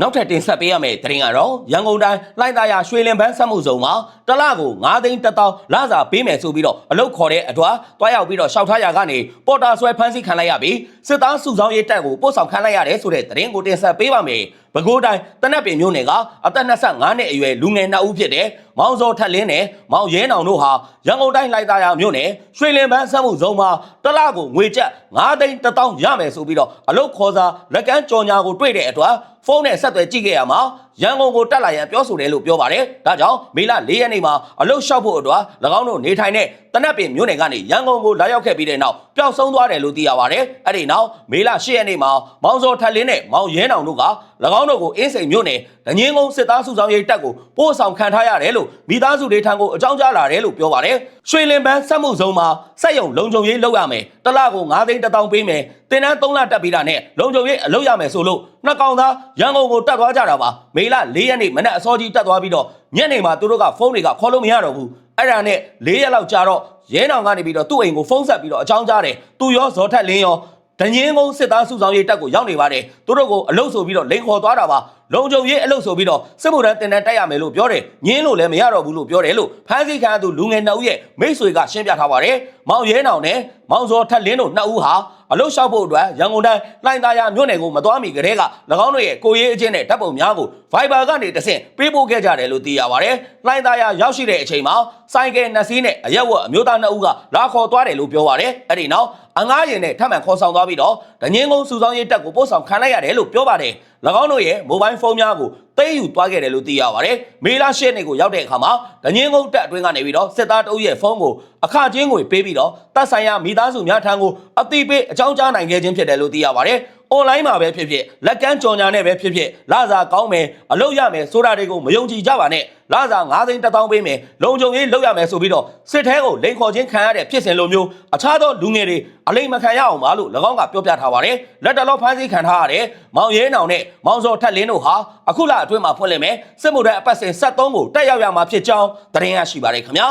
နောက်ထပ်တင်ဆက်ပေးရမယ့်သတင်းကတော့ရန်ကုန်တိုင်းလိုင်သာယာရွှေလင်ပန်းစက်မှုဇုံမှာတစ်လကို9သိန်းတစ်သောင်းလစာပေးမယ်ဆိုပြီးတော့အလုတ်ခေါ်တဲ့အတွက်တွားရောက်ပြီးတော့ရှောက်ထားရကနေပေါ်တာဆွဲဖမ်းဆီးခံလိုက်ရပြီးစစ်သားစုဆောင်ရေးတပ်ကိုပို့ဆောင်ခံလိုက်ရတယ်ဆိုတဲ့သတင်းကိုတင်ဆက်ပေးပါမယ်။ ပဲခူးတိုင်းတနက်ပင်မြို့နယ်ကအသက်25နှစ်အရွယ်လူငယ်နှစ်ဦးဖြစ်တဲ့မောင်စောထက်လင်းနဲ့မောင်ရဲနောင်တို့ဟာရန်ကုန်တိုင်းလိုင်သာယာမြို့နယ်ရွှေလင်ပန်းစက်မှုဇုံမှာတစ်လကိုငွေကျပ်9သိန်းတစ်သောင်းရမယ်ဆိုပြီးတော့အလုတ်ခေါ်စာလက်ကမ်းကြော်ညာကိုတွေ့တဲ့အတွက်ဖုန်းနဲ့ဆက်သွယ်ကြည့်ခဲ့ရမှာရန်ကုန်ကိုတက်လာရန်ပြောဆိုတယ်လို့ပြောပါတယ်။ဒါကြောင့်မေလ၄ရက်နေ့မှာအလုတ်လျှောက်ဖို့အတွက်၎င်းတို့နေထိုင်တဲ့တနက်ပင်မြို့နယ်ကနေရန်ကုန်ကိုလာရောက်ခဲ့ပြီးတဲ့နောက် ပျောက်ဆုံးသွားတယ်လို့သိရပါတယ်။အဲ့ဒီနောက်မေလ၈ရက်နေ့မှာမောင်စောထက်လင်းနဲ့မောင်ရဲနောင်တို့က၎င်းတို့ကိုအင်းစိန်မြို့နယ်ဒညင်းကုန်းစစ်သားစုဆောင်ရေးတပ်ကိုပို့ဆောင်ခံထားရတယ်လို့မိသားစုတွေထံကိုအကြောင်းကြားလာတယ်လို့ပြောပါတယ်။ရွှေလင်ပန်းစက်မှုဇုံမှာစက်ရုံလုံခြုံရေးလုပ်ရမယ်။တစ်လကို9သိန်း1000ပေးမယ်။တင်တန်း3လတက်ပြီးတာနဲ့လုံခြုံရေးအလုပ်ရမယ်ဆိုလို့နှစ်ကောင်သားရန်ကုန်ကိုတက်သွားကြတာပါ။မေလ၄ရက်နေ့မနက်အစောကြီးတက်သွားပြီးတော့ညနေမှာသူတို့ကဖုန်းတွေကခေါ်လို့မရတော့ဘူး။ အဲ့ဒါနဲ့၄ရက်လောက်ကြာတော့ရဲနောင်ကနေပြီးတော့သူ့အိမ်ကိုဖုန်းဆက်ပြီးတော့အကြောင်းကြားတယ်။သူရောဇော်ထက်လင်းရောဒညင်းကုန်းစစ်သားစုဆောင်ရေးတပ်ကိုရောက်နေပါတယ်သူတို့ကိုအလုတ်ဆိုပြီးတော့လိန်ခေါ်သွားတာပါလုံခြုံရေးအလုတ်ဆိုပြီးတော့စစ်မှုထမ်းတင်တန်းတက်ရမယ်လို့ပြောတယ်ညင်းလို့လည်းမရတော့ဘူးလို့ပြောတယ်လို့ဖမ်းဆီးခံရသူလူငယ်နှစ်ဦးရဲ့မိတ်ဆွေကရှင်းပြထားပါတယ်မောင်ရဲနောင်နဲ့မောင်စောထက်လင်းတို့နှစ်ဦးဟာအလုတ်လျှောက်ဖို့အတွက်ရန်ကုန်တိုင်းလှိုင်သာယာမြို့နယ်ကိုမသွားမီကတည်းက၎င်းတို့ရဲ့ကိုရေးအချင်းနဲ့ဓာတ်ပုံများကို Viber ကနေတဆင့်ပေးပို့ခဲ့ကြတယ်လို့သိရပါတယ်လှိုင်သာယာရောက်ရှိတဲ့အချိန်မှာစိုက်ကယ်နှစ်စီးနဲ့အရက်ဝတ်အမျိုးသားနှစ်ဦးကလာခေါ်သွားတယ်လို့ပြောပါတယ်အဲ့ဒီနောက်အငားရင်နဲ့ထပ်မံခေါ်ဆောင်သွားပြီးတော့ဒငင်းကုန်းစုဆောင်ရေးတက်ကိုပို့ဆောင်ခံလိုက်ရတယ်လို့ပြောပါတယ်၎ င်းတို့ရဲ့မိုဘိုင်းဖုန်းများကိုသိမ်းယူသွားခဲ့တယ်လို့သိရပါတယ်မေလ10ရက်နေ့ကိုရောက်တဲ့အခါမှာဒငင်းကုန်းတက်အတွင်းကနေပြီးတော့စစ်သားတအုပ်ရဲ့ဖုန်းကိုအခချင်းငွေပေးပြီးတော့တပ်ဆိုင်ရာမိသားစုများထံကိုအတိပေးအကြောင်းကြားနိုင်ခဲ့ခြင်းဖြစ်တယ်လို့သိရပါတယ်။ online မှာပဲဖြစ်ဖြစ်လက်ကမ်းကြော်ညာနဲ့ပဲဖြစ်ဖြစ်လာစာကောင်းမယ်အလုပ်ရမယ်ဆိုတာတွေကိုမယုံကြည်ကြပါနဲ့လာစာ9သိန်း1000ပေးမယ်လုံခြုံရေးလုပ်ရမယ်ဆိုပြီးတော့စစ်ထဲကိုလိန်ခေါ်ခြင်းခံရတဲ့ဖြစ်စဉ်လိုမျိုးအခြားသောလူငယ်တွေအလိမ်မခံရအောင်ပါလို့၎င်းကပြောပြထားပါတယ်လက်တလောဖမ်းဆီးခံထားရတဲ့မောင်ရဲနောင်နဲ့မောင်စောထက်လင်းတို့ဟာအခုလအတွင်းမှာဖွင့်လှစ်မယ်စစ်မှုထမ်းအပတ်စဉ်73ကိုတက်ရောက်ရမှာဖြစ်ကြောင်းသတင်းရရှိပါတယ်ခင်ဗျာ